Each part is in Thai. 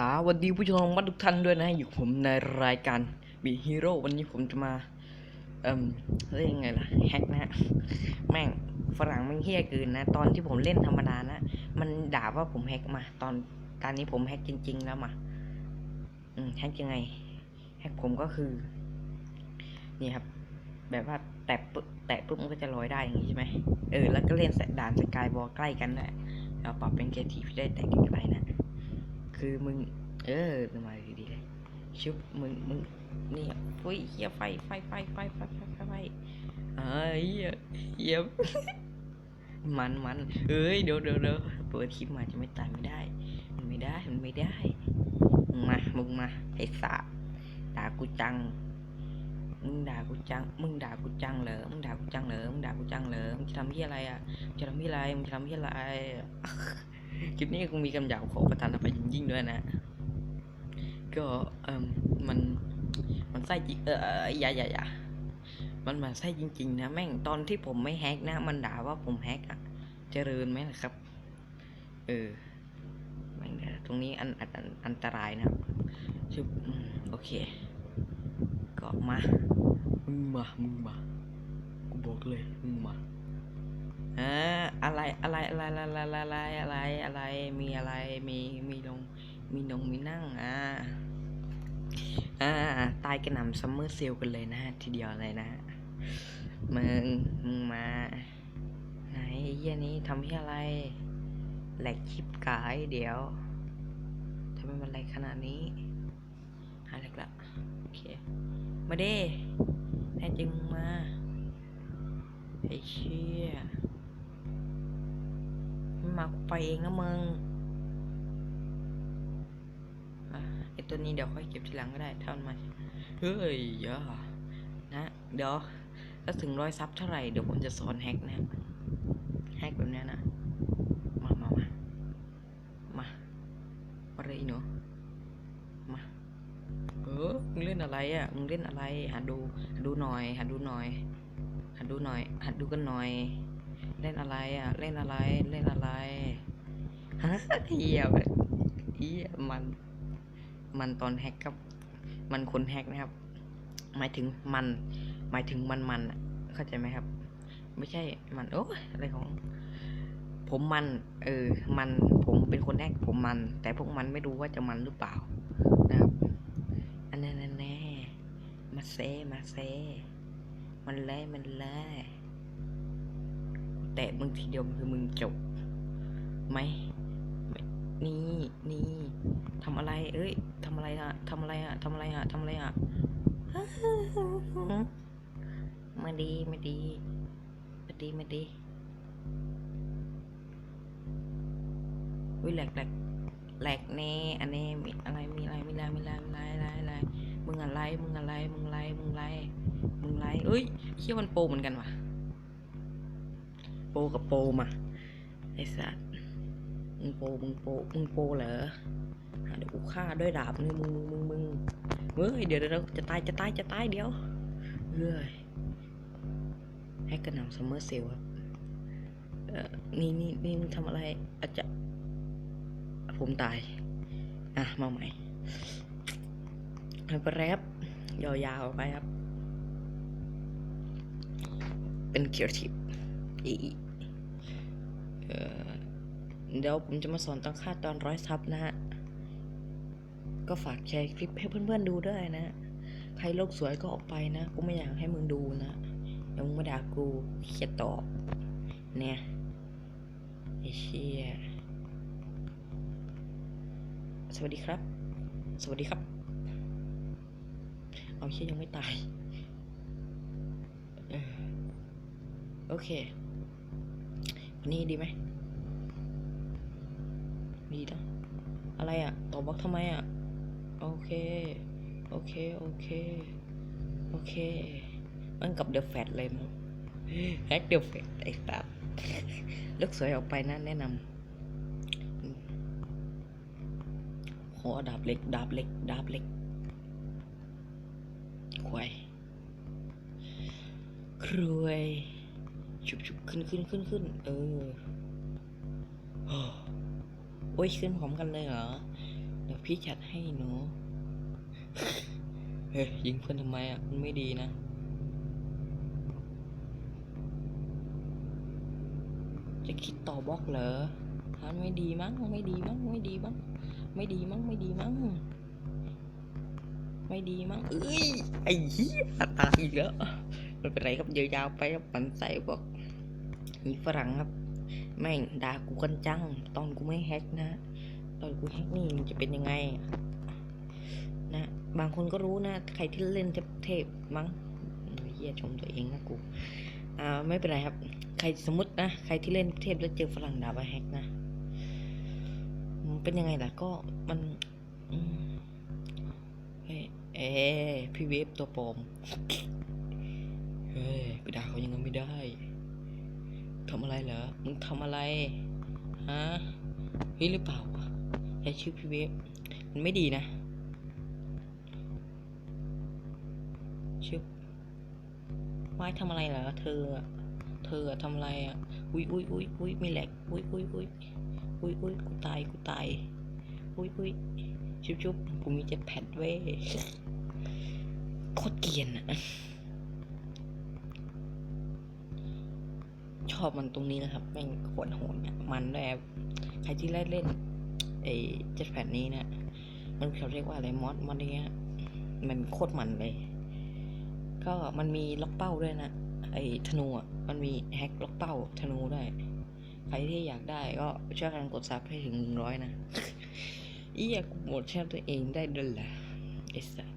สวัสดีผู้ชมทุกท่านด้วยนะอยู่ผมในรายการบีฮีโร่วันนี้ผมจะมา เอ่มเรียกยังไงล่ะแฮกนะแม่งฝรั่งมันเฮี้ยเกินนะ ตอนที่ผมเล่นธรรมดานะ มันด่าว่าผมแฮกมา ตอนตอนนี้ผมแฮกจริง ๆ แล้วมาอืมแฮกยังไงแฮกผมก็คือ นี่ครับ แบบว่าแตะปุ๊บแตะปุ๊บมันก็จะลอยได้อย่างนี้ใช่ไหมเออแล้วก็เล่นสด่านสกายบอลใกล้กันนะเราปรับเป็นเกทีได้แต่ไกลๆนะ คือมึง เออทำไมดีเลยชุบมึงมึงนี่อุ้ยเฮียไฟไฟไฟไฟไฟไฟไฟไเฮ้ยเฮียมันมันเฮ้ยเดี๋ยวเดี๋ยวเดี๋ยวเปิดคลิปมาจะไม่ตายไม่ได้ไม่ได้ไม่ได้มามึงมาไอ้สะด่ากูจังมึงด่ากูจัง มึงด่ากูจังเหรอ มึงด่ากูจังเหรอ มึงด่ากูจังเหรอ มึงจะทำเที่อะไรอะจะทำเที่อะไร มึงจะทำเที่อะไร คลิปนี้คงมีคำหยาบของประทานอภัยยิ่งๆด้วยนะ ก็เอ่มมันมันไส้จิเอออย่าอย่าอย่ามันมันไส้จริงๆนะแม่งตอนที่ผมไม่แฮกนะ มันด่าว่าผมแฮกอะเจริญไหมล่ะครับ เออแม่งตรงนี้อันอันอันตรายนะครับชุบโอเคก็มามึงมามึงมากูบอกเลยมึงมา อ่าอะไรอะไรอะไรอะไรอะไรอะไรอะไรมีอะไรมีมีลงมีนงมีนั่งอ่าอ่าตายกระหน่ำซัมเมอร์เซลกันเลยนะทีเดียวเลยนะมึงมึงมาไหนเหี้ยนี้ทำที่อะไรแหลกคลิปกายเดี๋ยวทำไมมันแหลกขนาดนี้หายแหลกละโอเคมาเด้แน่จริงมาไอ้เชี่ย มันมากูไปเองนะมึงอะไอตัวนี้เดี๋ยวค่อยเก็บทีหลังก็ได้ถ้ามันเฮ้ยเยอะนะ เดี๋ยวถ้าถึงร้อยซับเท่าไหร่เดี๋ยวผมจะสอนแฮกนะแฮกแบบนี้นะ มามามามามาเลยหนูมาเออมึงเล่นอะไรอะมึงเล่นอะไรหัดดูหัดดูหน่อยหัดดูหน่อยหัดดูหน่อยหัดดูกันหน่อย เล่นอะไรอะ เล่นอะไร เล่นอะไรฮะเฮียแบบเฮียมัน มันตอนแฮกครับ มันคนแฮกนะครับ หมายถึงมัน หมายถึงมันมันเข้าใจไหมครับ ไม่ใช่มันโอ้ยอะไรของ ผมมัน เออ มันผมเป็นคนแฮกผมมัน แต่พวกมันไม่รู้ว่าจะมันหรือเปล่านะครับอันนั้นแน่มาเซมาเซมันแล่มันแล่ แตะมึงทีเดียวคือมึงจบไหมนี่นี่ทำอะไร เอ้ยทำอะไรอะทำอะไรอะทำอะไรอะทำอะไรอะมาดีมาดีมาดีมาดีวิแหลกแหลกแหลกแน่อันนี้มีอะไรมีอะไรมีอะไรมีอะไรมีอะไรอะไรอะไรมึงอะไรมึงอะไรมึงอะไรมึงอะไรมึงอะไรเอ้ยเชี่ยมันโปเหมือนกันว่ะ โปกับโปมา ไอ้สัตว์มึงโปมึงโปมึงโปเหรออะเดี๋ยวกูฆ่าด้วยดาบนี่มึงมึงมึงมึงเฮ้ยเดี๋ยวเดี๋ยวจะตายจะตายจะตายเดี๋ยวเฮ้ยให้กระหน่ำซัมเมอร์เซลครับเอ่อนี่นี่นี่มึงทำอะไรอาจจะผมตาย อะ มาใหม่แล้วก็แรปยาวๆไปครับ เป็นเคียร์ทิป เอ่อเดี๋ยวผมจะมาสอนตั้งค่าตอนร้อยซับนะฮะ ก็ฝากแชร์คลิปให้เพื่อนๆดูด้วยนะ ใครโลกสวยก็ออกไปนะ กูไม่อยากให้มึงดูนะเดี๋ยวมึงมาด่ากูเขียดตอบ เนี่ยไอ้เชี่ยสวัสดีครับ สวัสดีครับ เอาเชี่ยยังไม่ตาย โอเค นนี้ดีไหมดีนะอะไรอะ่ะตอบบล็อกทำไมอะ่ะ โอเค โอเค โอเค โอเค มันกับเดอะแฟตเลยมั้งแฮกเดอะแฟตไอ้สัสลึกสวยออกไปนะแนะนำขอดาบเล็ก ดาบเล็ก ดาบเล็กควายครวย ชุบชุบขึ้นขึ้นขึ้นขึ้นเออโอ้ยขึ้นพร้อมกันเลยเหรอ เดี๋ยวพี่จัดให้หนู เฮ้ยยิงเพื่อนทำไมอะ มันไม่ดีนะจะคิดต่อบล็อกเหรอมันไม่ดีมั้ง ไม่ดีมั้ง ไม่ดีมั้ง ไม่ดีมั้ง ไม่ดีมั้ง ไม่ดีมั้ง เอ้ย ไอ้เหี้ยตายอีกแล้วไม่เป็นไรครับยาวๆไปครับปันใส่พวก นี่ฝรั่งครับ แม่งด่ากูกันจัง ตอนกูไม่แฮกนะ ตอนกูแฮกนี่มันจะเป็นยังไง นะ บางคนก็รู้นะ ใครที่เล่นเทพมั้งเฮียชมตัวเองนะกู อ่าไม่เป็นไรครับ ใครสมมตินะ ใครที่เล่นเทพแล้วเจอฝรั่งด่าว่าแฮกนะเป็นยังไงล่ะก็มันเอ้ยเอ้ยพี่เวฟตัวปลอม เฮ้ยไปด่าเขาอยังงั้นไม่ได้ ทำอะไรเหรอ มึงทำอะไรฮะเฮ้ยหรือเปล่าใช้ชื่อพี่เวฟมันไม่ดีนะชื่อไม้ทำอะไรเหรอเธอ เธอทำอะไรอะ อุ้ยอุ้ยอุ้ยอุ้ยมีแหลกอุ้ยอุ้ยอุ้ยอุ้ยอุ้ยกูตายกูตายอุ้ยอุ้ยชุบชุบกูมีเจ็ดแพดเว้ยโคตรเกียนอะ ช อบมันตรงนี้นะครับแม่งโคตรโหดเนี่ยมันด้วยครับใครที่เล่นเล่นไอ้เจ็ดแผ่นนี้นะมันเขาเรียกว่าอะไรมอดมอดเนี้ยมันโคตรมันเลย ก็มันมีล็อกเป้าด้วยนะไอ้ธนูอะมันมีแฮกล็อกเป้าธนูด้วยใครที่อยากได้ก็ช่วยกันกดซับให้ถึงหนึ่งร้อยนะอีอยากหมดแช่ตัวเองได้ด้วยแหละไอ้สัส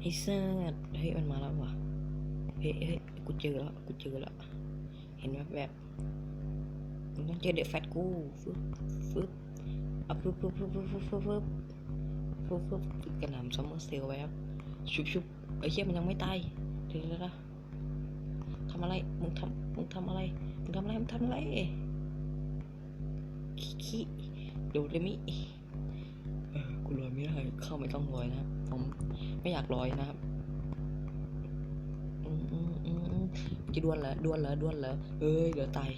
ไอ้สัสเฮ้ยมันมาแล้วว่ะเฮ้ยเฮ้ยกูเจอแล้วกูเจอแล้ว ห็นแบบแบบมันต้องเจอเด็กแฟตกูฟึบฟึบเอาฟึบฟึบฟึบฟึบฟึบฟึบฟึบฟึบฟึบฟึบกระหน่ำซัมเมอร์เซลไว้ครับชุบชุบไอ้เหี้ยมันยังไม่ตายเดี๋ยวเดี๋ยวเดี๋ยวทำอะไรมึงทำมึงทำอะไรมึงทำอะไรมึงทำอะไรขี้ขี้โดเรมิเออกูลอยไม่ได้เข้าไม่ต้องลอยนะผมไม่อยากลอยนะครับ มจะด้วนเหรอดวนเหรอดวนเหรอเฮ้ยเดี๋ยวตาย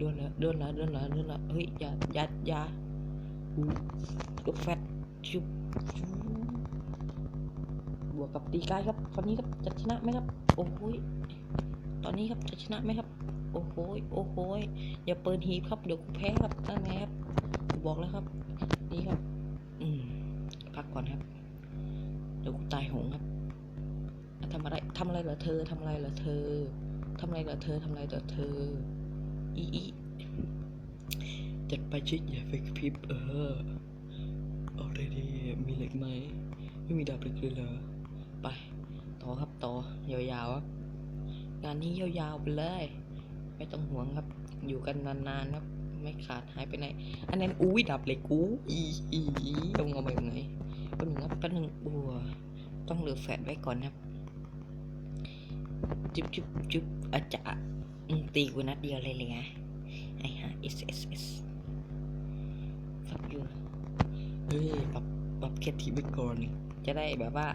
ด้วนเหรอดวนเหรอดวนเหรอดวนเหรอเฮ้ยอย่าอย่าอย่าอู้ลูกแฟตชุบบวกกับตีกายครับตอนนี้ครับจะชนะไหมครับ โอ้โหตอนนี้ครับจะชนะไหมครับ โอ้โหโอ้โหอย่าเปิดหีบครับเดี๋ยวกูแพ้ครับนั่นไงครับบอกแล้วครับ ไรเหรอเธอทำอะไรเหรอเธออีอีจัดไปชิดอย่าไปพิบเออเอาเลยดีมีเหล็กไหม ไม่มีดาบเหล็กเลยเหรอไป ต่อครับต่อยาวๆครับงานนี้ยาวๆไปเลย ไม่ต้องห่วงครับ อยู่กันนานๆครับ ไม่ขาดหายไปไหน อันนั้นอุ้ยดาบเหล็กกูอีอีเองเอาไปไหนเป็นหนึ่งครับเป็นหนึ่งบัวต้องเหลือแฟดไว้ก่อนครับ จุ๊บจุ๊บจุ๊บ อาจารย์ตีกูนัดเดียวเลยเลยไงไอ้ฮะ S S S ฟักยูเฮ้ยปรับปรับแค่ทีไปก่อนจะได้แบบว่า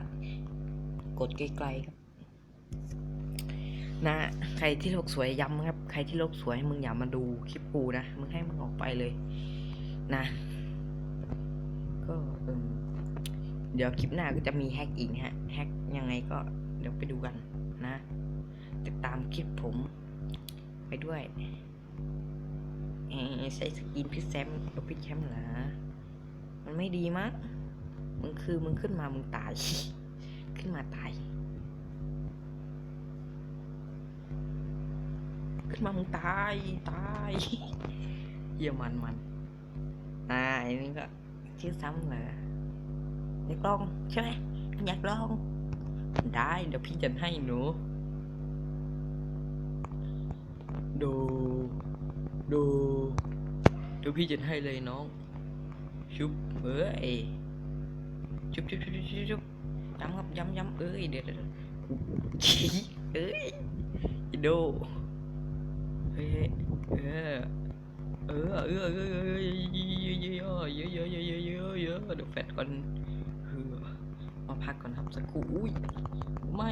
กดไกลๆครับนะ ใครที่โลกสวยย้ำครับ ใครที่โลกสวยมึงอย่ามาดูคลิปกูนะ มึงให้มึงออกไปเลย นะ ก็เดี๋ยวคลิปหน้าก็จะมีแฮกอีกฮะ แฮกยังไงก็เดี๋ยวไปดูกันนะ ตามคลิปผม ไปด้วยใส่สกินพี่แซมกับพี่แชมป์เหรอ มันไม่ดีมั้ง มึงคือมึงขึ้นมามึงตาย ขึ้นมาตาย ขึ้นมามึงตาย ตายเยี่ยมันมันอ่าอันนี้ก็ชื่อซ้ำเหรออยากลองใช่ไหมอยากลอง ได้เดี๋ยวพี่จะให้หนู ดูดูดี๋ยวพี่จะให้เลยน้อง ชุบเอ้ยชุบชุบชุบชุบชุบชุบย้ำครับย้ำย้ำเอ้ยเดี๋ยวเดี๋ยวเดี๋ยวชี้เอ้ยอีโดเฮ้ยเออเออเออเออเออเออเยอะเยอะเยอะเยอะเยอะเยอะเยอะเดี๋ยวแฟดก่อนเออมาพักก่อนครับสักครู่อุ้ยไม่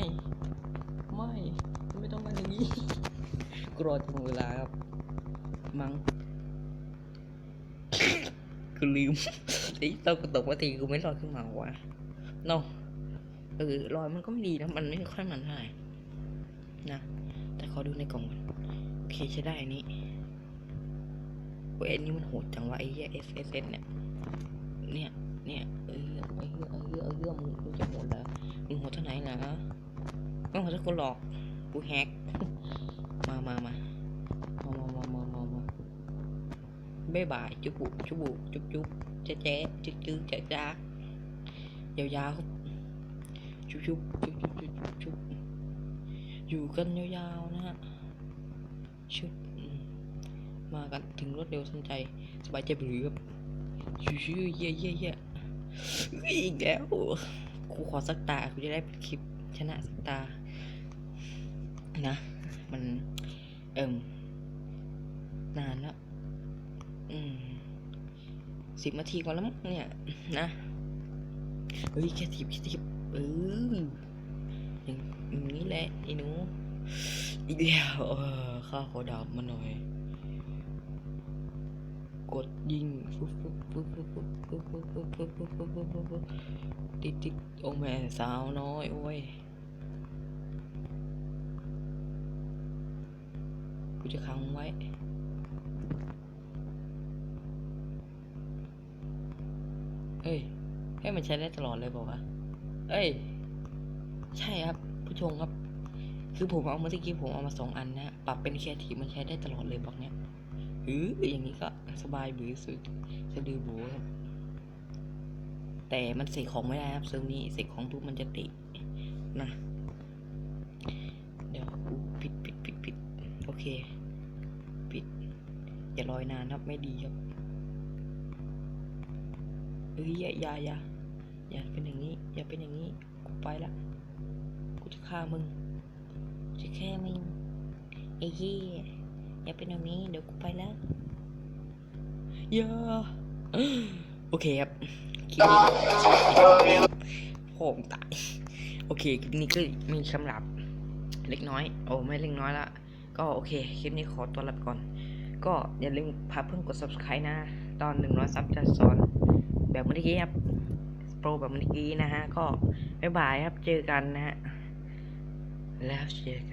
ไม่ ไม่ต้องมาอย่างนี้ ก รอถึงเวลาครับ มัง้งกกูลืมไอ้ตอกตกว่าทีกูไม่ลอยขึ้นมาวะเนาะเออลอยมันก็ไม่ดีนะ มันไม่ค่อยมันเท่าไหร่นะ แต่ขอดูในกล่องก่อนโอเคใช้ได้อันนี้เว้ยอันนี้มันโหดจังวะไอ้เหี้ย S S S เนี่ย เนี่ย เนี่ย เออเออเออเออเออมึงมึงจะโหมดเหรอมึงโหดเท่าไหนเหรอไม่โหดเท่าคนหรอก กูแฮก มามามามามามามามามาบ๊ายบายจุบุจุบุจุบจุบแจ๊ะแจ๊ะจึ๊กจึ๊กแจ๊ะจ๊ะยาวๆครับชุบชุบชุบชุบชุบชุบชุบอยู่กันยาวๆนะฮะชุบมากันถึงรวดเร็วทันใจสบายใจไปหรือครับชิวๆเย่เย่เย่อีกแล้วกูขอสักตากูจะได้เป็นคลิปชนะสักตานะ มัน เอิ่มนานแล้วอืมสิบนาทีก่อนแล้วมั้งเนี่ย นะเฮ้ยแค่ทิบแค่ทิบเอออย่างนี้แหละไอ้หนูอีกแล้วเออข้าขอดาบมาหน่อย กดยิงฟุ๊บฟุ๊บฟุ๊บฟุ๊บฟุ๊บฟุ๊บฟุ๊บฟุ๊บฟุ๊บฟุ๊บฟุ๊บฟุ๊บฟุ๊บติดติดโอ้แม่สาวน้อยโอ้ย กูจะขังไว้ เอ้ยให้มันใช้ได้ตลอดเลยบอกว่าวะเอ้ย ใช่ครับ ผู้ชมครับ คือผมเอาเมื่อกี้ผมเอามาสองอันนะปรับเป็นแคทีมันใช้ได้ตลอดเลยบอกเนี้ยหืออย่างนี้ก็สบายบือสุดสะดือบูครับแต่มันเสกของไม่ได้ครับเซิร์ฟนี้เสกของทุกมันจะติดนะ เดี๋ยวกูปิดปิดปิดปิดโอ เค ปิด อย่าลอยนานครับไม่ดีครับเอ้ยอย่าอย่าอย่าอย่าเป็นอย่างนี้ อย่าเป็นอย่างนี้ กูไปละ กูจะฆ่ามึง จะแค่มึงไอ้เหี้ยอย่าเป็นอย่างนี้ เดี๋ยวกูไปแล้วอย่าโอเคครับคลิปนี้โหมตาย โอเคคลิปนี้ก็มีสำหรับ เล็กน้อย โอ้ไม่เล็กน้อยละ ก็โอเค คลิปนี้ขอตัวลาไปก่อน ก็อย่าลืมพาเพื่อนกด subscribe นะ ตอนหนึ่งร้อยซับจะสอน แบบเมื่อกี้ครับ โปรแบบเมื่อกี้นะฮะ ก็บ๊ายบายครับ เจอกันนะฮะ แล้วเจอกัน